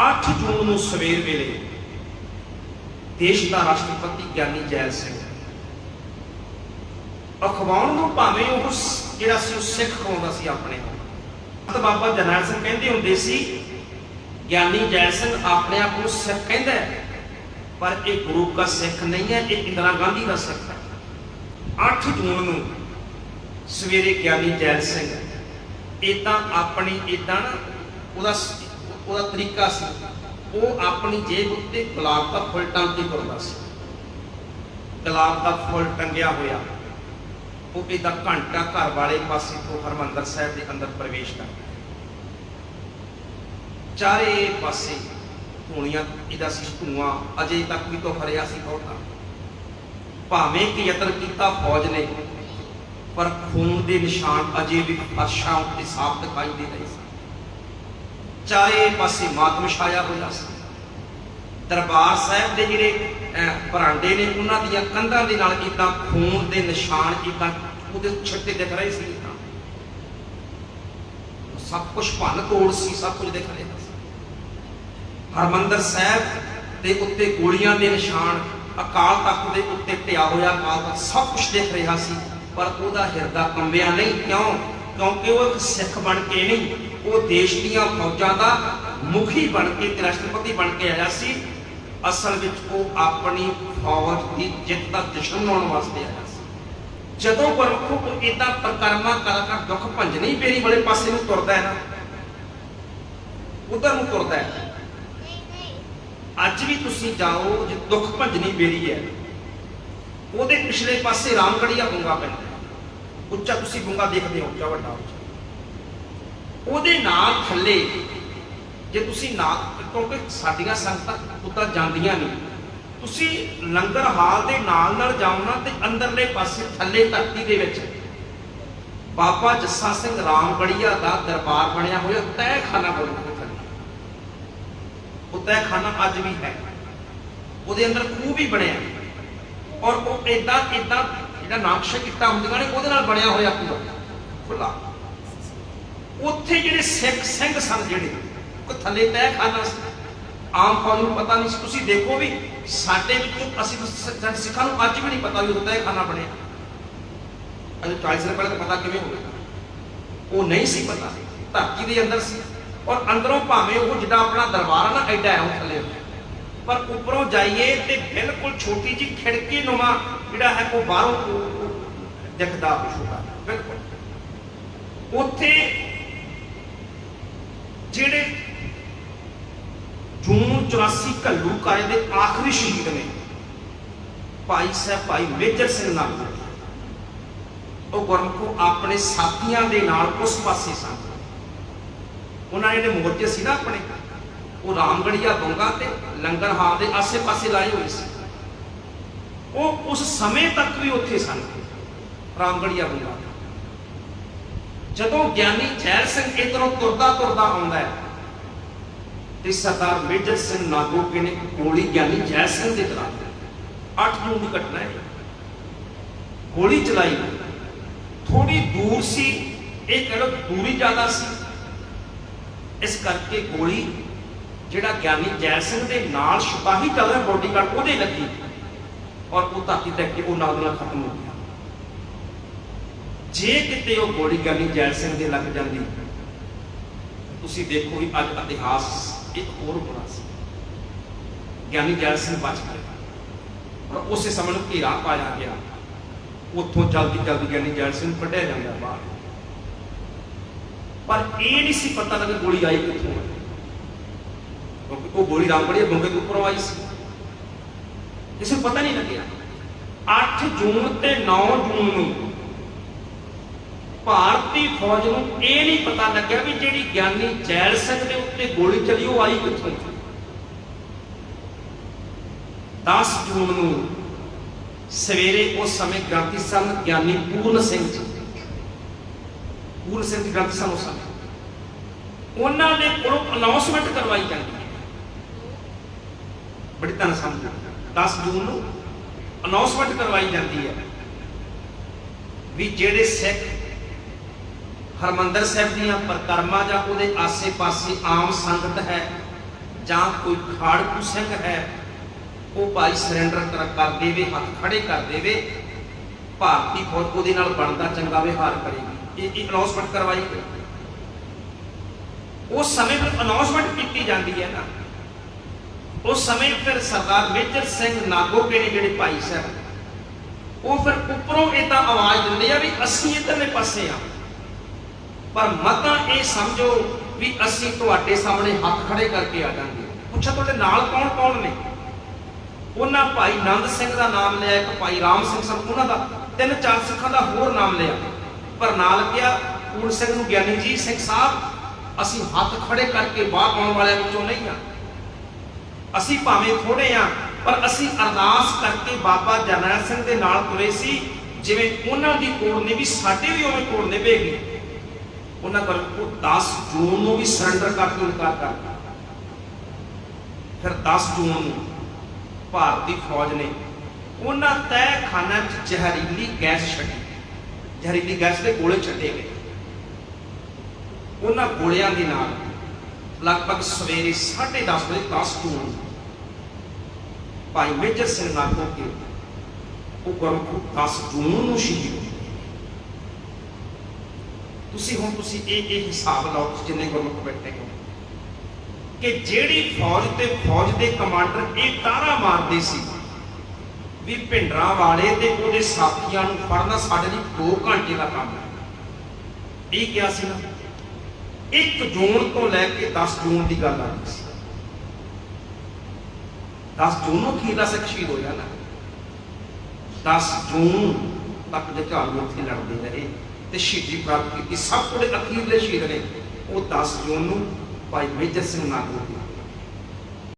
8 ਜੂਨ ਨੂੰ ਸਵੇਰ ਵੇਲੇ ਦੇਸ਼ ਦਾ ਰਾਸ਼ਟਰਪਤੀ ਗਿਆਨੀ ਜੈਲ ਸਿੰਘ ਅਖਵਾਉਣ ਨੂੰ ਭਾਵੇਂ ਉਹ ਜਿਹੜਾ ਸੀ ਉਹ ਸਿੱਖ ਖਵਾਉਂਦਾ ਸੀ ਆਪਣੇ ਤਾਂ ਬਾਬਾ ਜਰਨੈਲ ਸਿੰਘ ਕਹਿੰਦੇ ਹੁੰਦੇ ਸੀ, ਗਿਆਨੀ ਜੈਲ ਸਿੰਘ ਆਪਣੇ ਆਪ ਨੂੰ ਸਿੱਖ ਕਹਿੰਦਾ ਪਰ ਇਹ ਗੁਰੂ ਦਾ ਸਿੱਖ ਨਹੀਂ ਹੈ, ਇਹ ਇੰਦਰਾ ਗਾਂਧੀ ਦਾ ਸਿੱਖ ਹੈ। 8 ਜੂਨ ਨੂੰ ਸਵੇਰੇ ਗਿਆਨੀ ਜੈਲ ਸਿੰਘ ਇਦਾਂ ਆਪਣੀ ਇਦਾਂ ਨਾ, ਉਹਦਾ ਉਹਦਾ ਤਰੀਕਾ ਸੀ। ਉਹ ਆਪਣੀ ਜੇਬ ਉੱਤੇ ਗੁਲਾਬ ਦਾ ਫੁੱਲ ਟੰਗ ਕੇ ਤੁਰਦਾ ਸੀ। ਗੁਲਾਬ ਦਾ ਫੁੱਲ ਟੰਗਿਆ ਹੋਇਆ, ਉਹ ਇਹਦਾ ਘੰਟਾ ਘਰ ਵਾਲੇ ਪਾਸੇ ਤੋਂ ਹਰਮੰਦਰ ਸਾਹਿਬ ਦੇ ਅੰਦਰ ਪ੍ਰਵੇਸ਼ ਕਰਦਾ ਚਾਰੇ ਪਾਸੇ ਧੂਣੀਆਂ, ਇਹਦਾ ਸੀ ਧੂਆਂ, ਅਜੇ ਤੱਕ ਵੀ ਤੋਂ ਹਰਿਆ ਸੀ ਬਹੁਤਾ। ਭਾਵੇਂ ਕਿ ਯਤਨ ਕੀਤਾ ਫੌਜ ਨੇ, ਪਰ ਖੂਨ ਦੇ ਨਿਸ਼ਾਨ ਅਜੇ ਵੀ ਫਰਸ਼ਾਂ ਉੱਤੇ ਸਾਫ਼ ਦਿਖਾਈ ਦੇ ਰਹੇ ਸਨ। ਚਾਰੇ ਪਾਸੇ ਮਾਤਮ ਛਾਇਆ ਹੋਇਆ ਸੀ। ਦਰਬਾਰ ਸਾਹਿਬ ਦੇ ਜਿਹੜੇ ਅਹ, ਨੇ ਉਹਨਾਂ ਦੀਆਂ ਕੰਧਾਂ ਦੇ ਨਾਲ ਇਦਾਂ ਖੂਨ ਦੇ ਨਿਸ਼ਾਨ ਇਦਾਂ ਉਹਦੇ ਛਿੱਟੇ ਦਿਖ ਰਹੇ ਸੀ ਇਦਾਂ ਸਭ ਕੁਝ ਭੰਨ ਤੋੜ ਸੀ ਸਭ ਕੁਝ ਦਿਖ ਰਿਹਾ ਸੀ। ਹਰਮੰਦਰ ਸਾਹਿਬ ਦੇ ਉੱਤੇ ਗੋਲੀਆਂ ਦੇ ਨਿਸ਼ਾਨ ਅਕਾਲ ਤਖਤ ਦੇ ਉੱਤੇ ਟਿਆ ਹੋਇਆ ਅਕਾਲ ਤਖਤ ਸਭ ਕੁਝ ਦਿਖ ਰਿਹਾ ਸੀ। ਪਰ ਉਹਦਾ ਹਿਰਦਾ ਕੰਬਿਆ ਨਹੀਂ ਕਿਉਂ? ਕਿਉਂਕਿ ਉਹ ਇੱਕ ਸਿੱਖ ਬਣ ਕੇ ਨਹੀਂ ਉਹ ਦੇਸ਼ ਦੀਆਂ ਫੌਜਾਂ ਦਾ ਮੁਖੀ ਬਣ ਕੇ ਤੇ ਰਾਸ਼ਟਰਪਤੀ ਬਣ ਕੇ ਆਇਆ ਸੀ, ਅਸਲ ਵਿੱਚ ਉਹ ਆਪਣੀ ਫੌਜ ਦੀ ਜਿੱਤ ਦਾ ਜਸ਼ਨ ਮਨਾਉਣ ਵਾਸਤੇ ਆਇਆ ਸੀ। ਜਦੋਂ ਗੁਰਮੁਖੋ ਕੋ ਇਦਾਂ ਪ੍ਰਕਰਮਾ ਕਰ ਦੁੱਖ ਭੰਜਣੀ ਬੇਰੀ ਵਾਲੇ ਪਾਸੇ ਨੂੰ ਤੁਰਦਾ ਹੈ ਨਾ, ਉਧਰ ਨੂੰ ਤੁਰਦਾ ਹੈ। ਅੱਜ ਵੀ ਤੁਸੀਂ ਜਾਓ ਜੇ ਦੁੱਖ ਭੰਜਣੀ ਬੇਰੀ ਹੈ, ਉਹਦੇ ਪਿਛਲੇ ਪਾਸੇ ਰਾਮਗੜੀਆ ਗੁੰਗਾ ਪੈਂਦਾ ਉੱਚਾ ਤੁਸੀਂ ਗੁੰਗਾ ਦੇਖਦੇ ਹੋ, ਉੱਚਾ ਵੱਡਾ ਉੱਚਾ। ਉਹਦੇ ਨਾਲ ਥੱਲੇ, ਜੇ ਤੁਸੀਂ ਨਾ, ਕਿਉਂਕਿ ਸਾਡੀਆਂ ਸੰਗਤਾਂ ਉੱਤਾਂ ਜਾਂਦੀਆਂ ਨਹੀਂ। ਤੁਸੀਂ ਲੰਗਰ ਹਾਲ ਦੇ ਨਾਲ ਨਾਲ ਜਾਓ ਨਾ ਤੇ ਅੰਦਰਲੇ ਪਾਸੇ ਥੱਲੇ ਧਰਤੀ ਦੇ ਵਿੱਚ। ਬਾਬਾ ਜੱਸਾ ਸਿੰਘ ਰਾਮਗੜੀਆ ਦਾ ਦਰਬਾਰ ਬਣਿਆ ਹੋਇਆ, ਤਹਿਖਾਨਾ ਬਣਿਆ ਹੋਇਆ ਥੱਲੇ। ਉਹ ਤਹਿਖਾਨਾ ਅੱਜ ਵੀ ਹੈ। ਉਹਦੇ ਅੰਦਰ ਖੂਹ ਵੀ ਬਣਿਆ। ਔਰ ਉਹ ਇਦਾਂ ਇਦਾਂ ਜਿਹੜਾ ਨਕਸ਼ਾ ਕੀਤਾ ਹੁੰਦੀਆਂ ਨੇ, ਉਹਦੇ ਨਾਲ ਬਣਿਆ ਹੋਇਆ ਪੂਰਾ। ਖੁੱਲਾ ਉੱਥੇ ਜਿਹੜੇ ਸਿੱਖ ਸਿੰਘ ਸਨ ਜਿਹੜੇ ਉਹ ਥੱਲੇ ਤਹਿਖਾਨਾ ਸੀ। ਆਮ ਫੌਜ ਨੂੰ ਪਤਾ ਨਹੀਂ ਸੀ। ਤੁਸੀਂ ਦੇਖੋ ਵੀ ਸਾਡੇ ਵਿੱਚੋਂ ਅਸੀਂ ਸਿੱਖਾਂ ਨੂੰ ਅੱਜ ਵੀ ਨਹੀਂ ਪਤਾ ਵੀ ਉਹ ਤਹਿਖਾਨਾ ਬਣਿਆ। ਅਜੇ 40 ਸਾਲ ਪਹਿਲਾਂ ਪਤਾ ਕਿਵੇਂ ਹੋ ਗਿਆ ਉਹ ਨਹੀਂ ਸੀ ਪਤਾ। ਧਰਤੀ ਦੇ ਅੰਦਰ ਸੀ। ਔਰ ਅੰਦਰੋਂ ਭਾਵੇਂ ਉਹ ਜਿੱਦਾਂ ਆਪਣਾ ਦਰਬਾਰ ਆ ਨਾ, ਐਡਾ ਹੈ ਉਹ ਥੱਲੇ। ਪਰ ਉੱਪਰੋਂ ਜਾਈਏ ਤੇ ਬਿਲਕੁਲ ਛੋਟੀ ਜੀ ਖਿੜਕੀ ਨੁਮਾ ਜਿਹੜਾ ਹੈ, ਉਹ ਬਾਹਰੋਂ ਦਿਖਦਾ ਛੋਟਾ। ਬਿਲਕੁਲ। ਉੱਥੇ ਜਿਹੜੇ ਜੂਨ 84 ਘੱਲੂ ਕਾਰੇ ਦੇ ਆਖਰੀ ਸ਼ਹੀਦ ਨੇ, ਭਾਈ ਸਾਹਿਬ ਭਾਈ ਮੇਜਰ ਸਿੰਘ ਨਾਮ ਉਹ ਗੁਰਮੁਖੋ ਆਪਣੇ ਸਾਥੀਆਂ ਦੇ ਨਾਲ ਉਸ ਪਾਸੇ ਸਨ। ਉਹਨਾਂ ਨੇ ਜਿਹੜੇ ਮੋਰਚੇ ਸੀ ਨਾ ਆਪਣੇ, ਉਹ ਰਾਮਗੜੀਆ ਬੰਗਾ ਤੇ ਲੰਗਰ ਹਾਲ ਦੇ ਆਸੇ-ਪਾਸੇ ਲਾਏ ਹੋਏ ਸੀ। ਉਹ ਉਸ ਸਮੇਂ ਤੱਕ ਵੀ ਉੱਥੇ ਸਨ ਰਾਮਗੜੀਆ ਬੰਗਾ ਜਦੋਂ ਗਿਆਨੀ ਜੈਲ ਸਿੰਘ ਇਧਰੋਂ ਤੁਰਦਾ ਤੁਰਦਾ ਆਉਂਦਾ ਹੈ, ਤੇ ਸਰਦਾਰ ਮੇਜਰ ਸਿੰਘ ਨਾਗੋਕੇ ਨੇ ਗੋਲੀ ਗਿਆਨੀ ਜੈਲ ਸਿੰਘ ਦੇ ਚਲਾ ਦਿੱਤੀ। 8 ਜੂਨ ਦੀ ਘਟਨਾ ਹੈ। ਗੋਲੀ ਚਲਾਈ। ਥੋੜੀ ਦੂਰ ਸੀ, ਇਹ ਕਹਿ ਦੂਰੀ ਜ਼ਿਆਦਾ ਸੀ। ਇਸ ਕਰਕੇ ਗੋਲੀ ਜਿਹੜਾ ਗਿਆਨੀ ਜੈ ਸਿੰਘ ਦੇ ਨਾਲ ਸਿਪਾਹੀ ਚੱਲ ਰਿਹਾ ਬੋਡੀਗਾਰਡ ਉਹਦੇ ਲੱਗੀ। ਔਰ ਉਹ ਧਾਤੀ ਤੇ ਕਿ ਉਹ ਨਾਲ ਨਾਲ ਖਤਮ ਹੋ ਗਿਆ। ਜੇ ਕਿਤੇ ਉਹ ਗੋਲੀ ਗਿਆਨੀ ਜੈਲ ਸਿੰਘ ਦੇ ਲੱਗ ਜਾਂਦੀ, ਤੁਸੀਂ ਦੇਖੋ ਵੀ ਅੱਜ ਇਤਿਹਾਸ ਇੱਕ ਹੋਰ ਹੋਣਾ ਸੀ। ਗਿਆਨੀ ਜੈਲ ਸਿੰਘ ਬਚ ਗਿਆ ਔਰ ਉਸੇ ਸਮੇਂ ਨੂੰ ਘੇਰਾ ਪਾਇਆ ਗਿਆ। ਉੱਥੋਂ ਜਲਦੀ ਜਲਦੀ ਗਿਆਨੀ ਜੈਲ ਸਿੰਘ ਕੱਢਿਆ ਜਾਂਦਾ ਬਾਹਰ। ਪਰ ਇਹ ਨਹੀਂ ਸੀ ਪਤਾ ਲੱਗਾ ਗੋਲੀ ਆਈ ਕਿੱਥੋਂ ਹੈ ਕਿਉਂਕਿ ਉਹ ਗੋਲੀ ਰਾਮਗੜੀਆ ਬੰਗੇ ਦੇ ਉੱਪਰੋਂ ਆਈ ਸੀ। ਕਿਸੇ ਨੂੰ ਪਤਾ ਨਹੀਂ ਲੱਗਿਆ। 8 ਜੂਨ ਤੇ 9 ਜੂਨ ਨੂੰ ਭਾਰਤੀ ਫੌਜ ਨੂੰ ਇਹ ਨਹੀਂ ਪਤਾ ਲੱਗਿਆ ਵੀ ਜਿਹੜੀ ਗਿਆਨੀ ਜੈਲ ਸਿੰਘ ਦੇ ਉੱਤੇ ਗੋਲੀ ਚੱਲੀ, ਉਹ ਆਈ ਕਿੱਥੋਂ? 10 ਜੂਨ ਨੂੰ ਸਵੇਰੇ ਉਸ ਸਮੇਂ ਗ੍ਰਾਂਤੀ ਸਨ ਗਿਆਨੀ ਪੂਰਨ ਸਿੰਘ ਜੀ। ਪੂਰਨ ਸਿੰਘ ਜੀ ਸਨ ਉਸ ਸਮੇਂ। ਉਹਨਾਂ ਦੇ ਕੋਲੋਂ ਅਨਾਉਂਸਮੈਂਟ ਕਰਵਾਈ ਜਾਂਦੀ ਹੈ। ਬੜੀ ਤਨ ਸਮਝ 10 ਜੂਨ ਨੂੰ ਅਨਾਉਂਸਮੈਂਟ ਕਰਵਾਈ ਜਾਂਦੀ ਹੈ ਵੀ ਜਿਹੜੇ ਸਿੱਖ ਹਰਮੰਦਰ ਸਾਹਿਬ ਦੀਆਂ ਪਰਕਰਮਾਂ ਜਾਂ ਉਹਦੇ ਆਸੇ-ਪਾਸੇ ਆਮ ਸੰਗਤ ਹੈ ਜਾਂ ਕੋਈ ਖਾੜਕੂ ਸਿੰਘ ਹੈ, ਉਹ ਭਾਈ ਸਰੈਂਡਰ ਕਰ ਕਰ ਦੇਵੇ, ਹੱਥ ਖੜੇ ਕਰ ਦੇਵੇ, ਭਾਰਤੀ ਫੌਜ ਉਹਦੇ ਨਾਲ ਬਣਦਾ ਚੰਗਾ ਵਿਹਾਰ ਕਰੇਗੀ। ਇਹ ਇਹ ਅਨਾਉਂਸਮੈਂਟ ਕਰਵਾਈ ਗਈ। ਉਸ ਸਮੇਂ ਫਿਰ ਅਨਾਉਂਸਮੈਂਟ ਕੀਤੀ ਜਾਂਦੀ ਹੈ ਨਾ। ਉਸ ਸਮੇਂ ਫਿਰ ਸਰਦਾਰ ਮੇਜਰ ਸਿੰਘ ਨਾਗੋਕੇ ਨੇ ਜਿਹੜੇ ਭਾਈ ਸਾਹਿਬ, ਉਹ ਫਿਰ ਉੱਪਰੋਂ ਇਹ ਆਵਾਜ਼ ਦਿੰਦੇ ਆ ਵੀ ਅਸੀਂ ਇਧਰਲੇ ਪਾਸੇ ਆ। ਪਰ ਮਤਾਂ ਇਹ ਸਮਝੋ ਵੀ ਅਸੀਂ ਤੁਹਾਡੇ ਸਾਹਮਣੇ ਹੱਥ ਖੜੇ ਕਰਕੇ ਆ ਜਾਾਂਗੇ। ਪੁੱਛਾ ਤੁਹਾਡੇ ਨਾਲ ਕੌਣ ਕੌਣ ਨੇ? ਉਹਨਾਂ ਭਾਈ ਨੰਦ ਸਿੰਘ ਦਾ ਨਾਮ ਲਿਆ, ਇੱਕ ਭਾਈ ਰਾਮ ਸਿੰਘ ਸਨ, ਉਹਨਾਂ ਦਾ ਤਿੰਨ ਚਾਰ ਸਿੱਖਾਂ ਦਾ ਹੋਰ ਨਾਮ ਲਿਆ। ਪਰ ਨਾਲ ਕਿਹਾ ਪੂਰਨ ਸਿੰਘ ਨੂੰ ਗਿਆਨੀ ਜੀ ਸਿੰਘ ਸਾਹਿਬ, ਅਸੀਂ ਹੱਥ ਖੜੇ ਕਰਕੇ ਬਾਹਰ ਆਉਣ ਵਾਲਿਆਂ ਵਿੱਚੋਂ ਨਹੀਂ ਆ। ਅਸੀਂ ਭਾਵੇਂ ਥੋੜੇ ਆ, ਪਰ ਅਸੀਂ ਅਰਦਾਸ ਕਰਕੇ ਬਾਬਾ ਜਰਨੈਲ ਸਿੰਘ ਦੇ ਨਾਲ ਤੁਰੇ ਸੀ, ਜਿਵੇਂ ਉਹਨਾਂ ਦੀ ਕੋੜ ਨੇ ਵੀ ਸਾਡੇ ਵੀ ਉਵੇਂ ਕੋੜ ਨਿਭੇਗੀ ਉਹਨਾਂ ਕੋਲ ਉਹ 10 ਜੂਨ ਨੂੰ ਵੀ ਸਰੈਂਡਰ ਕਰਕੇ ਇਨਕਾਰ ਕਰ ਦਿੱਤਾ। ਫਿਰ 10 ਜੂਨ ਨੂੰ ਭਾਰਤੀ ਫੌਜ ਨੇ ਉਹਨਾਂ ਤਹਿ ਖਾਨਾ 'ਚ ਜ਼ਹਿਰੀਲੀ ਗੈਸ ਛੱਡੀ। ਜ਼ਹਿਰੀਲੀ ਗੈਸ ਦੇ ਗੋਲੇ ਛੱਡੇ ਗਏ। ਉਹਨਾਂ ਗੋਲਿਆਂ ਦੇ ਨਾਲ ਲਗਭਗ ਸਵੇਰੇ 10:30 ਵਜੇ 10 ਜੂਨ ਭਾਈ ਮੇਜਰ ਸਿੰਘ ਨਾਗੋ ਕੇ ਉਹ ਗੁਰਮੁਖ 10 ਜੂਨ ਨੂੰ ਸ਼ਹੀਦ ਹੋਏ ਤੁਸੀਂ ਹੁਣ ਤੁਸੀਂ ਇਹ ਇਹ ਹਿਸਾਬ ਲਾਓ ਜਿੰਨੇ ਗੁਰਮੁਖ ਬੈਠੇ ਹੋ ਕਿ ਜਿਹੜੀ ਫੌਜ ਤੇ ਫੌਜ ਦੇ ਕਮਾਂਡਰ ਇਹ ਤਾਰਾ ਮਾਰਦੇ ਸੀ ਵੀ ਭਿੰਡਰਾਂ ਵਾਲੇ ਤੇ ਉਹਦੇ ਸਾਥੀਆਂ ਨੂੰ ਫੜਨਾ ਸਾਡੇ ਲਈ 2 ਘੰਟੇ ਦਾ ਕੰਮ ਹੈ। ਇਹ ਕਿਹਾ ਸੀ ਨਾ? 1 ਜੂਨ ਤੋਂ ਲੈ ਕੇ 10 ਜੂਨ ਦੀ ਗੱਲ ਆ ਰਹੀ ਸੀ। 10 ਜੂਨ ਨੂੰ ਕੀ ਦਾ ਸਿੱਖ ਸ਼ਹੀਦ ਹੋਇਆ ਨਾ। 10 ਜੂਨ ਤੱਕ ਦੇ ਝਾੜੂ ਉੱਥੇ ਲੜਦੇ ਰਹੇ। ਤੇ ਸ਼ਹੀਦੀ ਪ੍ਰਾਪਤ ਕੀਤੀ। ਸਭ ਤੋਂ ਅਖੀਰਲੇ ਸ਼ਹੀਦ ਨੇ। ਉਹ 10 ਜੂਨ ਨੂੰ ਭਾਈ ਮੇਜਰ ਸਿੰਘ ਨਾਗੂ